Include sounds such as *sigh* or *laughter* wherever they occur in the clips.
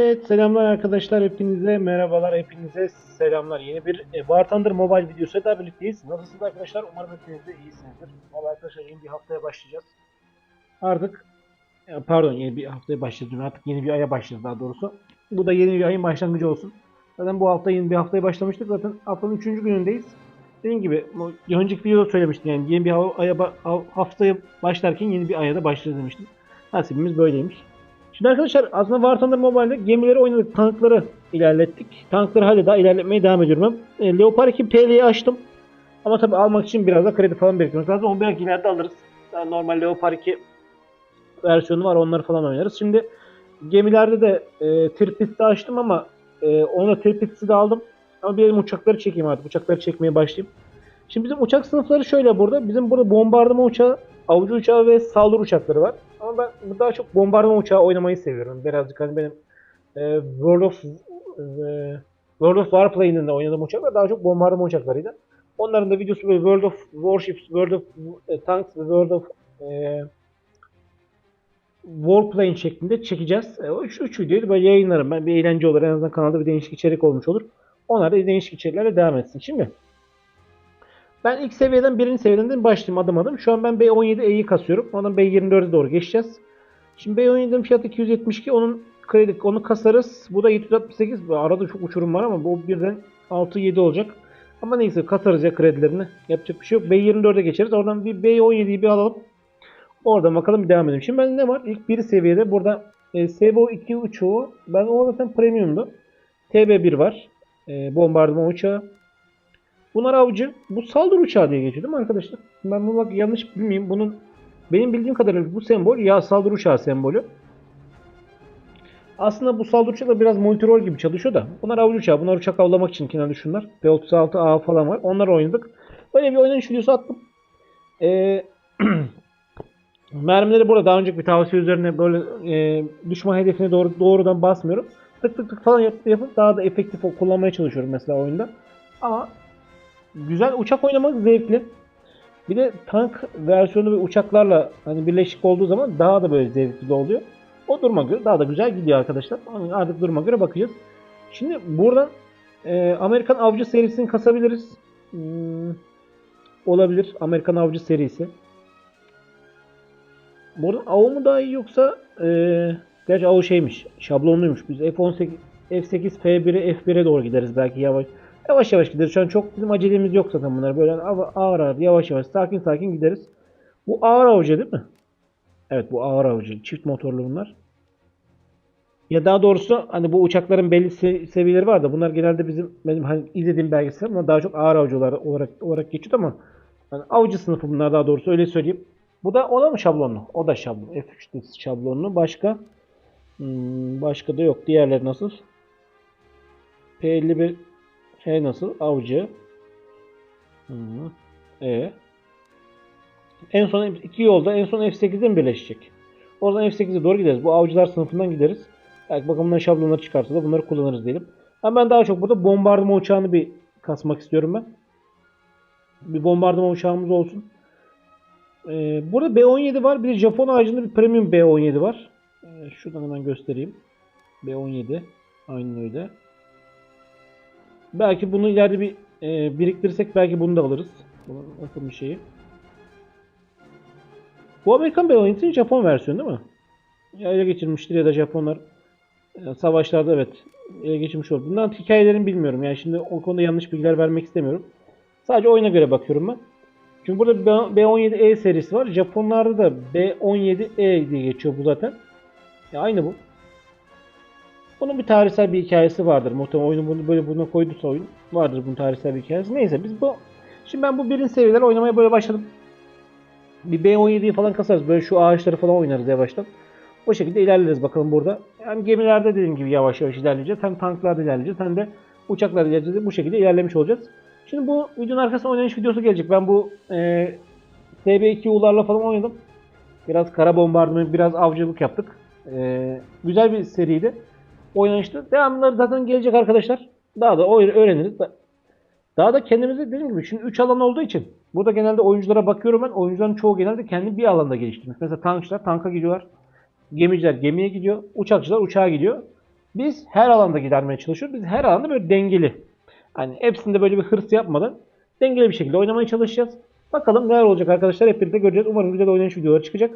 Evet selamlar arkadaşlar hepinize merhabalar hepinize selamlar yeni bir e, War Thunder Mobile videosu daha birlikteyiz. Nasılsınız arkadaşlar umarım hepiniz de iyisinizdir. Valla arkadaşlar yeni bir haftaya başlayacağız. Artık e, pardon yeni bir haftaya başlayacağız artık yeni bir aya başlayacağız daha doğrusu. Bu da yeni bir ayın başlangıcı olsun. Zaten bu hafta yeni bir haftaya başlamıştık zaten haftanın 3. günündeyiz. Dediğim gibi önceki videoda söylemiştim yani yeni bir aya haftaya başlarken yeni bir aya da başlayacağız demiştim. Nasibimiz böyleymiş. Şimdi arkadaşlar aslında War Thunder Mobile'de gemileri oynadık, tankları ilerlettik. Tankları hala daha ilerletmeye devam ediyorum ben. E, Leopard 2 PL'yi açtım. Ama tabi almak için biraz da kredi falan bekliyoruz. Lazım onu belki ileride alırız. Yani normal Leopard 2 versiyonu var onları falan oynarız. Şimdi gemilerde de e, Tirpit'te açtım ama e, ona Tirpit'i de aldım. Ama bir uçakları çekeyim artık. Uçakları çekmeye başlayayım. Şimdi bizim uçak sınıfları şöyle burada. Bizim burada bombardıman uçağı, avcı uçağı ve saldırı uçakları var. Ama ben daha çok bombardıman uçağı oynamayı seviyorum. Birazcık hani benim e, World of e, World of Warplane'in de oynadığım uçaklar daha çok bombardıman uçaklarıydı. Onların da videosu böyle World of Warships, World of e, Tanks ve World of e, Warplane şeklinde çekeceğiz. E, üç, üç videoyu böyle yayınlarım ben. Bir eğlence olur. En azından kanalda bir değişik içerik olmuş olur. Onlar da değişik içeriklerle devam etsin. Şimdi ben ilk seviyeden birinci seviyeden başlayayım adım adım. Şu an ben B17E'yi kasıyorum. Ondan B24'e doğru geçeceğiz. Şimdi B17'nin fiyatı 272. Onun kredi onu kasarız. Bu da 768. Bu Arada çok uçurum var ama bu birden 6-7 olacak. Ama neyse kasarız ya kredilerini. Yapacak bir şey yok. B24'e geçeriz. Oradan bir B17'yi bir alalım. Oradan bakalım bir devam edelim. Şimdi bende ne var? İlk bir seviyede burada e, SBO2 uçağı. Ben o zaten premiumdu. TB1 var. E, bombardıman uçağı. Bunlar avcı. Bu saldırı uçağı diye geçiyor değil mi arkadaşlar? Ben bunu bak yanlış bilmeyeyim. Bunun benim bildiğim kadarıyla bu sembol ya saldırı uçağı sembolü. Aslında bu saldırı uçağı da biraz multirol gibi çalışıyor da. Bunlar avcı uçağı. Bunlar uçak avlamak için kenarda şunlar. P36A falan var. Onları oynadık. Böyle bir oynanış videosu attım. Ee, *clears throat* mermileri burada daha önceki bir tavsiye üzerine böyle e, düşman hedefine doğru doğrudan basmıyorum. Tık tık tık falan yapıp daha da efektif kullanmaya çalışıyorum mesela oyunda. Ama güzel uçak oynamak zevkli. Bir de tank versiyonu ve uçaklarla hani birleşik olduğu zaman daha da böyle zevkli de oluyor. O duruma göre daha da güzel gidiyor arkadaşlar. Ama Artık duruma göre bakacağız. Şimdi buradan e, Amerikan Avcı serisini kasabiliriz. Hmm, olabilir. Amerikan Avcı serisi. Buradan AO mu daha iyi yoksa e, gerçi AO şeymiş. Şablonluymuş. Biz F18 F8 F1'e F1'e doğru gideriz belki yavaş. Yavaş yavaş gideriz. Şu an çok bizim acelemiz yok zaten bunlar. Böyle ağır ağır yavaş yavaş sakin sakin gideriz. Bu ağır avcı değil mi? Evet bu ağır avcı. Çift motorlu bunlar. Ya daha doğrusu hani bu uçakların belli se- seviyeleri var da bunlar genelde bizim benim hani izlediğim belgesel bunlar daha çok ağır avcılar olarak olarak geçiyor ama hani avcı sınıfı bunlar daha doğrusu öyle söyleyeyim. Bu da o da mı şablonlu? O da şablon. F3'te şablonlu. Başka? Hmm, başka da yok. Diğerleri nasıl? P51 F nasıl? Avcı. Hı. E. En son iki yolda en son F8'de mi birleşecek? Oradan F8'e doğru gideriz. Bu avcılar sınıfından gideriz. Belki bakımından şablonları çıkarsa da bunları kullanırız diyelim. Ama ben daha çok burada bombardıman uçağını bir kasmak istiyorum ben. Bir bombardıman uçağımız olsun. Ee, burada B17 var. Bir de Japon ağacında bir premium B17 var. Ee, şuradan hemen göstereyim. B17. Aynen öyle. Belki bunu ileride bir e, biriktirirsek belki bunu da alırız. Bunun bir şeyi. Bu Amerikan B17'nin Japon versiyonu değil mi? Ya ele geçirmiştir ya da Japonlar e, savaşlarda evet ele geçirmiş olur. Bundan hikayelerini bilmiyorum. Yani şimdi o konuda yanlış bilgiler vermek istemiyorum. Sadece oyuna göre bakıyorum ben. Çünkü burada B- B17E serisi var. Japonlarda da B17E diye geçiyor bu zaten. Ya aynı bu. Bunun bir tarihsel bir hikayesi vardır. Muhtemelen oyunu bunu böyle buna koyduysa oyun vardır bunun tarihsel bir hikayesi. Neyse biz bu şimdi ben bu birinci seviyeler oynamaya böyle başladım. Bir B17'yi falan kasarız. Böyle şu ağaçları falan oynarız yavaştan. O şekilde ilerleriz bakalım burada. Hem gemilerde dediğim gibi yavaş yavaş ilerleyeceğiz. Hem tanklarda ilerleyeceğiz. Hem de uçaklarda ilerleyeceğiz. Bu şekilde ilerlemiş olacağız. Şimdi bu videonun arkasına oynanış videosu gelecek. Ben bu e, TB2U'larla falan oynadım. Biraz kara bombardıman, biraz avcılık yaptık. E, güzel bir seriydi. Oynanıştı. Devamları zaten gelecek arkadaşlar. Daha da öğreniriz. Da- Daha da kendimizi dediğim gibi şimdi 3 alan olduğu için burada genelde oyunculara bakıyorum ben. Oyuncuların çoğu genelde kendi bir alanda geliştirmiş. Mesela tankçılar tanka gidiyorlar. Gemiciler gemiye gidiyor. Uçakçılar uçağa gidiyor. Biz her alanda gidermeye çalışıyoruz. Biz her alanda böyle dengeli. Hani hepsinde böyle bir hırs yapmadan dengeli bir şekilde oynamaya çalışacağız. Bakalım neler olacak arkadaşlar hep birlikte göreceğiz. Umarım güzel oynanış videoları çıkacak.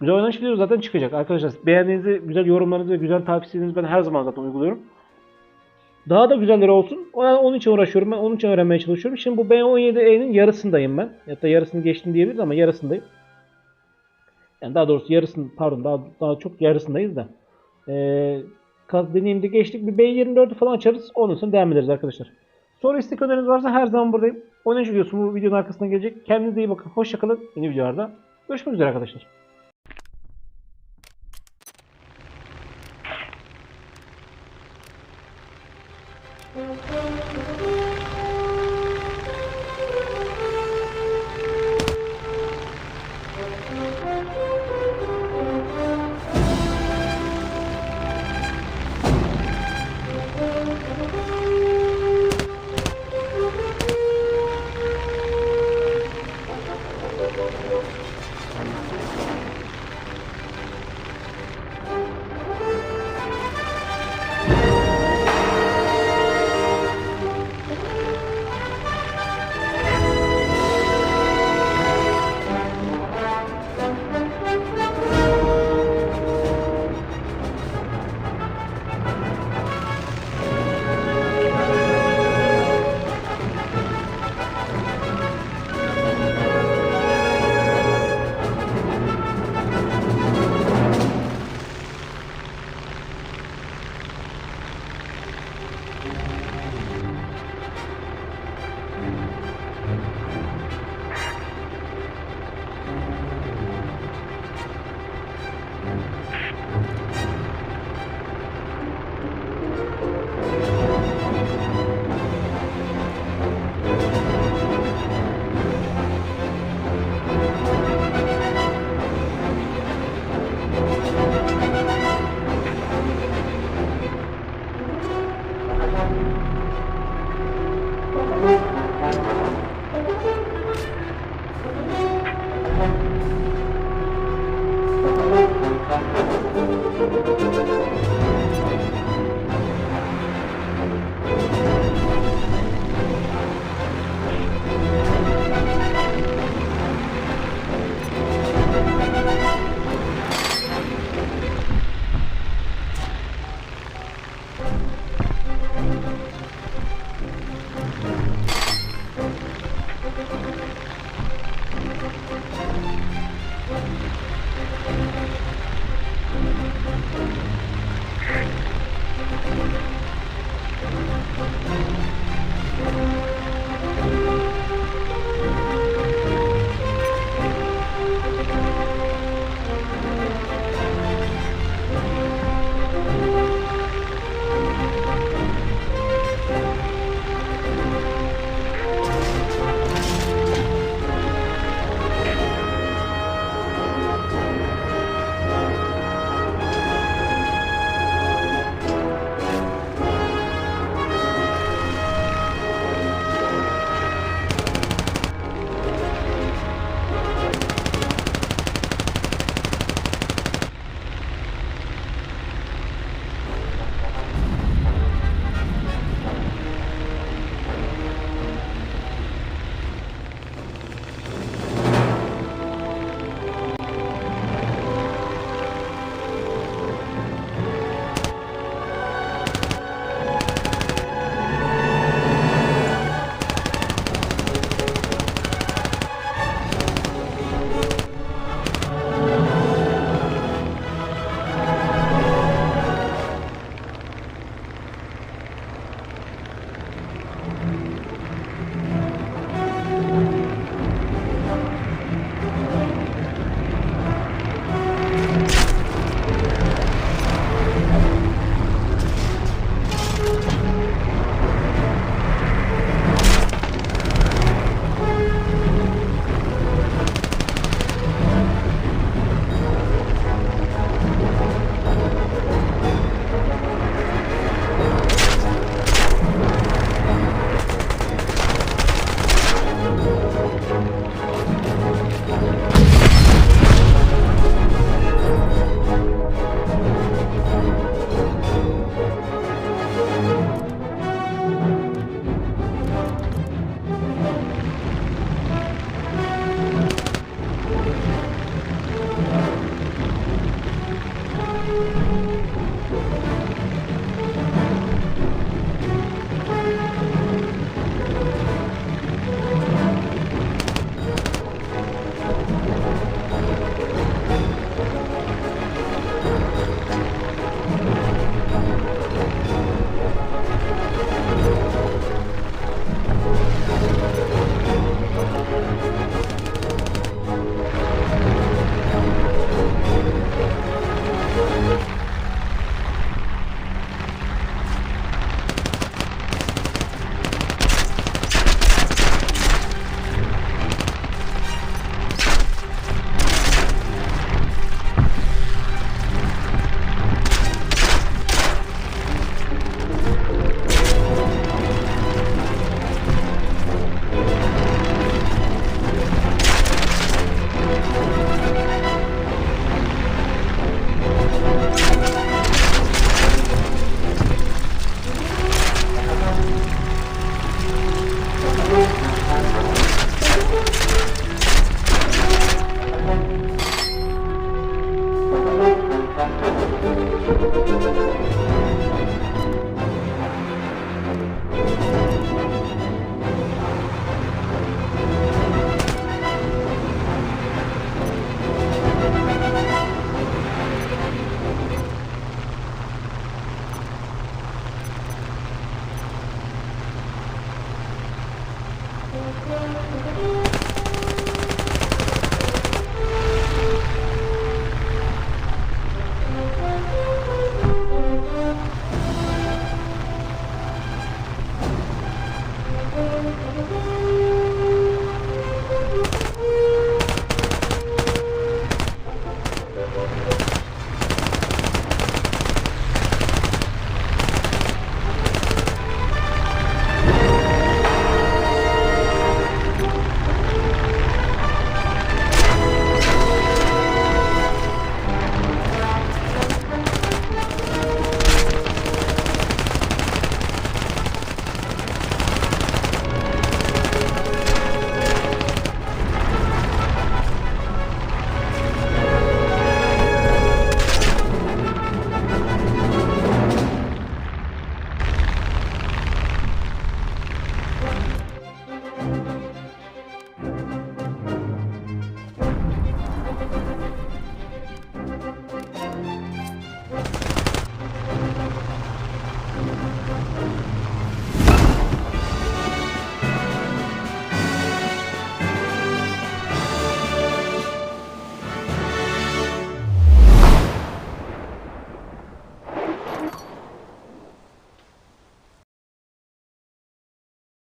Güzel oynanış videosu zaten çıkacak arkadaşlar. Beğendiğinizi, güzel yorumlarınızı ve güzel tavsiyelerinizi ben her zaman zaten uyguluyorum. Daha da güzelleri olsun. Ona- Onun için uğraşıyorum. Ben onun için öğrenmeye çalışıyorum. Şimdi bu B17E'nin yarısındayım ben. Da yarısını geçtim diyebiliriz ama yarısındayım. Yani daha doğrusu yarısını pardon daha, daha çok yarısındayız da. Ee, kaz deneyimde geçtik. Bir B24'ü falan açarız. Ondan sonra devam ederiz arkadaşlar. Sonra istek öneriniz varsa her zaman buradayım. Oynayıcı videosu bu videonun arkasına gelecek. Kendinize iyi bakın. Hoşçakalın. Yeni videolarda. Görüşmek üzere arkadaşlar.